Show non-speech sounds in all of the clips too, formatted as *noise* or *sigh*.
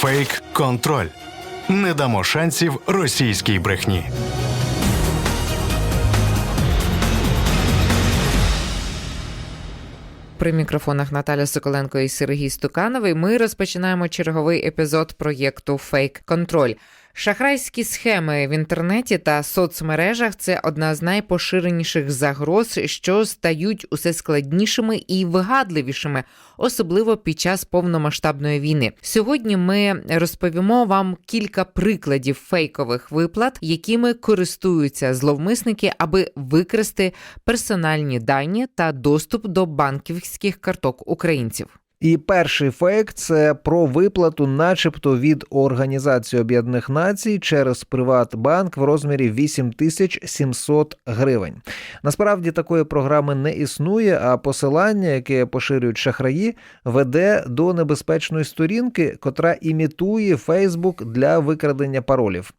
Фейк контроль. Не дамо шансів російській брехні. При мікрофонах Наталя Соколенко і Сергій Стукановий ми розпочинаємо черговий епізод проєкту Фейк Контроль. Шахрайські схеми в інтернеті та соцмережах це одна з найпоширеніших загроз, що стають усе складнішими і вигадливішими, особливо під час повномасштабної війни. Сьогодні ми розповімо вам кілька прикладів фейкових виплат, якими користуються зловмисники, аби викрасти персональні дані та доступ до банківських карток українців. І перший фейк це про виплату, начебто від Організації Об'єднаних Націй через Приватбанк в розмірі 8700 гривень. Насправді такої програми не існує, а посилання, яке поширюють шахраї, веде до небезпечної сторінки, котра імітує Фейсбук для викрадення паролів.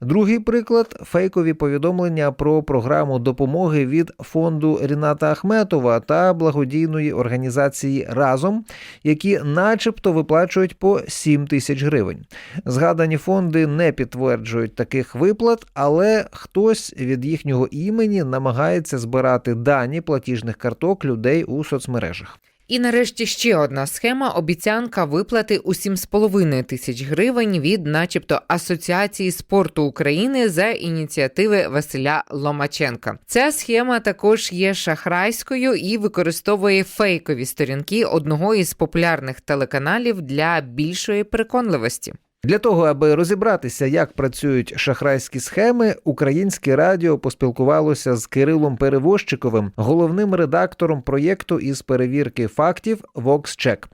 Другий приклад фейкові повідомлення про програму допомоги від фонду Ріната Ахметова та благодійної організації Разом які начебто виплачують по 7 тисяч гривень. Згадані фонди не підтверджують таких виплат, але хтось від їхнього імені намагається збирати дані платіжних карток людей у соцмережах. І нарешті ще одна схема обіцянка виплати у 7,5 тисяч гривень від, начебто, Асоціації спорту України за ініціативи Василя Ломаченка. Ця схема також є шахрайською і використовує фейкові сторінки одного із популярних телеканалів для більшої переконливості. Для того, аби розібратися, як працюють шахрайські схеми, українське радіо поспілкувалося з Кирилом Перевозчиковим, головним редактором проєкту із перевірки фактів VoxCheck.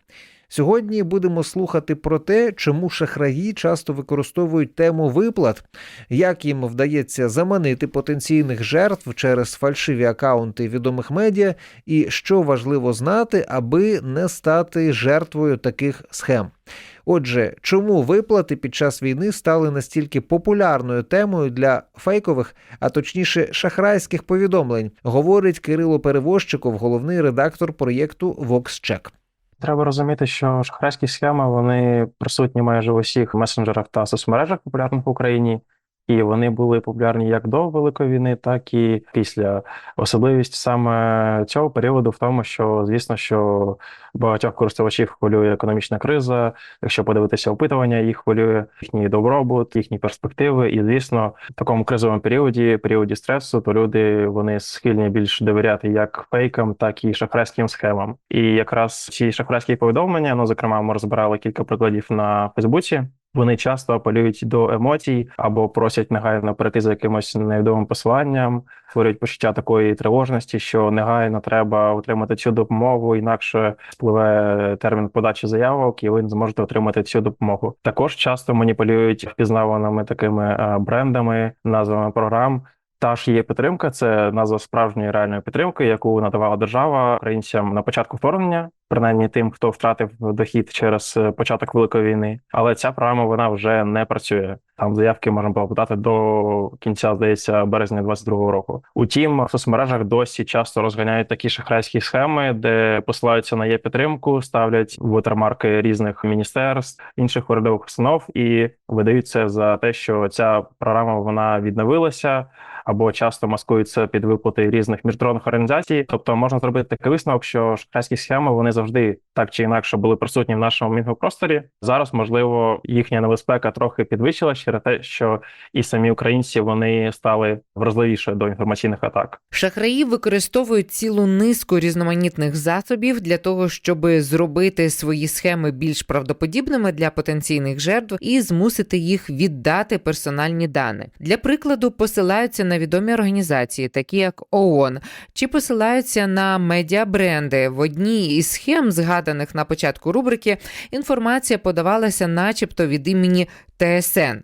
Сьогодні будемо слухати про те, чому шахраї часто використовують тему виплат, як їм вдається заманити потенційних жертв через фальшиві акаунти відомих медіа, і що важливо знати, аби не стати жертвою таких схем. Отже, чому виплати під час війни стали настільки популярною темою для фейкових, а точніше шахрайських повідомлень, говорить Кирило Перевозчиков, головний редактор проєкту VoxCheck. Треба розуміти, що шахрайські схеми вони присутні майже в усіх месенджерах та соцмережах популярних в Україні, і вони були популярні як до Великої війни, так і після. Особливість саме цього періоду в тому, що звісно, що багатьох користувачів хвилює економічна криза. Якщо подивитися опитування, їх хвилює їхній добробут, їхні перспективи. І звісно, в такому кризовому періоді, періоді стресу, то люди вони схильні більш довіряти як фейкам, так і шахрайським схемам. І якраз ці шахрайські повідомлення, ну зокрема, ми розбирали кілька прикладів на Фейсбуці. Вони часто апелюють до емоцій або просять негайно перейти за якимось невідомим посиланням, створюють почуття такої тривожності, що негайно треба отримати цю допомогу, інакше спливе термін подачі заявок, і ви не зможете отримати цю допомогу. Також часто маніпулюють впізнаваними такими брендами, назвами програм. Та ж є підтримка, це назва справжньої реальної підтримки, яку надавала держава українцям на початку вторгнення, принаймні тим, хто втратив дохід через початок великої війни. Але ця програма вона вже не працює. Там заявки можна було подати до кінця, здається, березня 22-го року. Утім, в соцмережах досі часто розганяють такі шахрайські схеми, де посилаються на є підтримку, ставлять вотермарки різних міністерств, інших урядових установ і видаються за те, що ця програма вона відновилася або часто маскуються під виплати різних міжнародних організацій. Тобто можна зробити такий висновок, що шахрайські схеми вони завжди так чи інакше були присутні в нашому інфопросторі. Зараз можливо їхня небезпека трохи підвищила через те, що і самі українці вони стали вразливіше до інформаційних атак. Шахраї використовують цілу низку різноманітних засобів для того, щоб зробити свої схеми більш правдоподібними для потенційних жертв і змусити їх віддати персональні дані. Для прикладу посилаються на відомі організації, такі як ООН, чи посилаються на медіабренди. В одній із схем, згаданих на початку рубрики, інформація подавалася, начебто, від імені ТСН.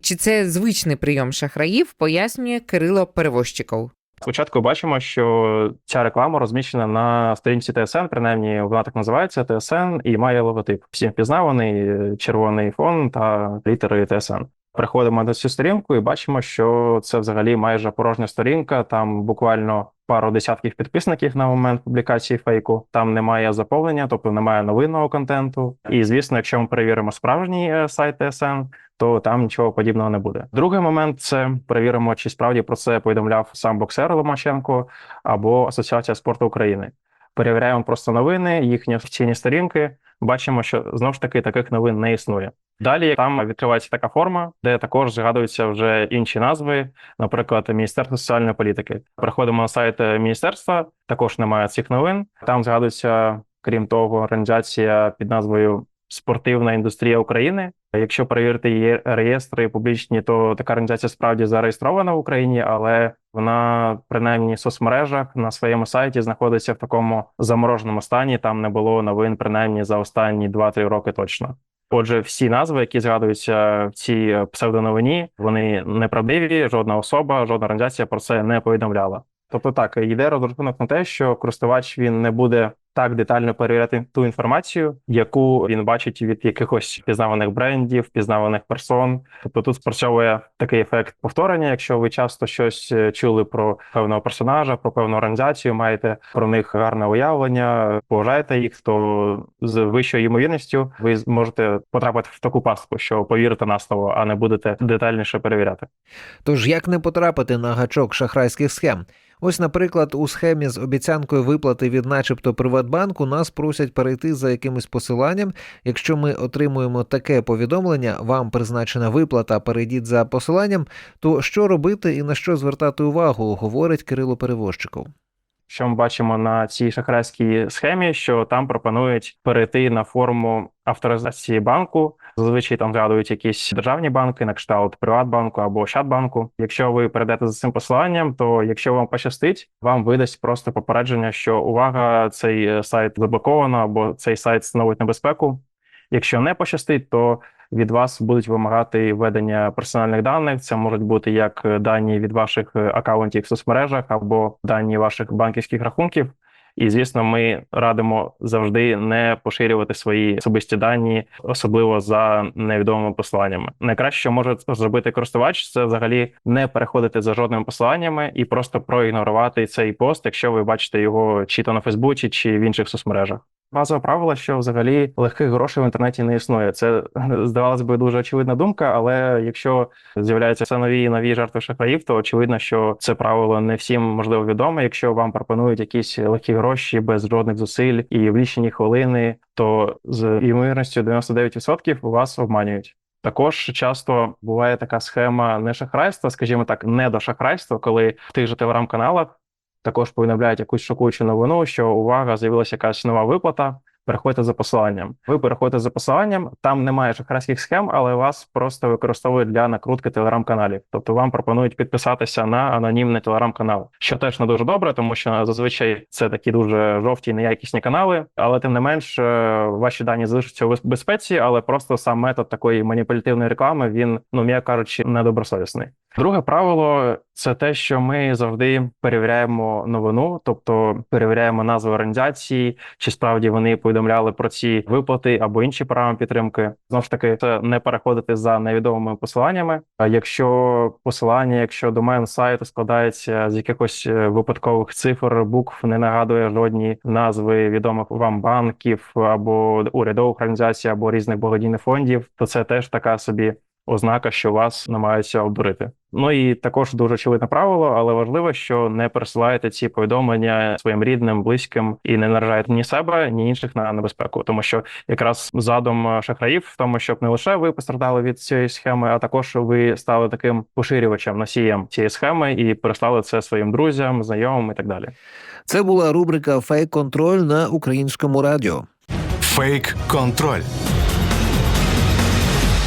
Чи це звичний прийом шахраїв, пояснює Кирило Перевозчиков. Спочатку бачимо, що ця реклама розміщена на сторінці ТСН, принаймні вона так називається ТСН і має логотип. Всім впізнаваний червоний фон та літери ТСН. Приходимо на цю сторінку і бачимо, що це взагалі майже порожня сторінка. Там буквально пару десятків підписників на момент публікації фейку. Там немає заповнення, тобто немає новинного контенту. І звісно, якщо ми перевіримо справжній е, сайт ТСН, то там нічого подібного не буде. Другий момент це перевіримо, чи справді про це повідомляв сам боксер Ломаченко або Асоціація спорту України. Перевіряємо просто новини, їхні офіційні сторінки. Бачимо, що знову ж таки таких новин не існує. Далі там відкривається така форма, де також згадуються вже інші назви, наприклад, Міністерство соціальної політики. Приходимо на сайт міністерства, також немає цих новин. Там згадується, крім того, організація під назвою Спортивна індустрія України. Якщо перевірити її реєстри публічні, то така організація справді зареєстрована в Україні, але вона принаймні в соцмережах на своєму сайті знаходиться в такому замороженому стані. Там не було новин принаймні за останні 2-3 роки точно. Отже, всі назви, які згадуються в цій псевдоновині, вони неправдиві. Жодна особа, жодна організація про це не повідомляла. Тобто, так йде розрахунок на те, що користувач він не буде так детально перевіряти ту інформацію, яку він бачить від якихось впізнаваних брендів, впізнаваних персон. Тобто тут спрацьовує такий ефект повторення. Якщо ви часто щось е, чули про певного персонажа, про певну організацію, маєте про них гарне уявлення, поважаєте їх, то з вищою ймовірністю ви зможете потрапити в таку пастку, що повірите на слово, а не будете детальніше перевіряти. Тож як не потрапити на гачок шахрайських схем? Ось, наприклад, у схемі з обіцянкою виплати від, начебто, Приватбанку нас просять перейти за якимось посиланням. Якщо ми отримуємо таке повідомлення, вам призначена виплата, перейдіть за посиланням, то що робити і на що звертати увагу, говорить Кирило Перевозчиков. Що ми бачимо на цій шахрайській схемі, що там пропонують перейти на форму авторизації банку. Зазвичай там згадують якісь державні банки, на кшталт Приватбанку або Ощадбанку. Якщо ви перейдете за цим посиланням, то якщо вам пощастить, вам видасть просто попередження, що увага, цей е, сайт заблоковано або цей сайт становить небезпеку. Якщо не пощастить, то від вас будуть вимагати введення персональних даних. Це можуть бути як дані від ваших е, акаунтів в соцмережах або дані ваших банківських рахунків. І звісно, ми радимо завжди не поширювати свої особисті дані, особливо за невідомими посиланнями. Найкраще, що може зробити користувач, це взагалі не переходити за жодними посиланнями і просто проігнорувати цей пост, якщо ви бачите його чи то на Фейсбуці, чи в інших соцмережах. Базове правило, що взагалі легких грошей в інтернеті не існує. Це *laughs* здавалось би дуже очевидна думка, але якщо з'являються все нові і нові жертви шахраїв, то очевидно, що це правило не всім можливо відоме. Якщо вам пропонують якісь легкі гроші без жодних зусиль і в лічені хвилини, то з ймовірністю 99% вас обманюють. Також часто буває така схема не шахрайства, скажімо так, не до шахрайства, коли в тих же телеграм-каналах також повідомляють якусь шокуючу новину, що увага, з'явилася якась нова виплата. Переходьте за посиланням. Ви переходите за посиланням, там немає шахрайських схем, але вас просто використовують для накрутки телеграм-каналів. Тобто вам пропонують підписатися на анонімний телеграм-канал, що теж не дуже добре, тому що зазвичай це такі дуже жовті, неякісні канали. Але тим не менш, е, ваші дані залишаться у безпеці, але просто сам метод такої маніпулятивної реклами він, ну м'яко кажучи, недобросовісний. Друге правило це те, що ми завжди перевіряємо новину, тобто перевіряємо назву організації, чи справді вони повідомляли про ці виплати або інші програми підтримки. Знову ж таки, це не переходити за невідомими посиланнями. А якщо посилання, якщо домен сайту складається з якихось е, випадкових цифр, букв, не нагадує жодні назви відомих вам банків або урядових організацій, або різних благодійних фондів, то це теж така собі ознака, що вас намагаються обдурити. Ну і також дуже очевидне правило, але важливо, що не пересилаєте ці повідомлення своїм рідним, близьким і не наражаєте ні себе, ні інших на небезпеку, тому що якраз задум шахраїв в тому, щоб не лише ви постраждали від цієї схеми, а також ви стали таким поширювачем, носієм цієї схеми і переслали це своїм друзям, знайомим і так далі. Це була рубрика Фейк контроль на українському радіо. Фейк контроль.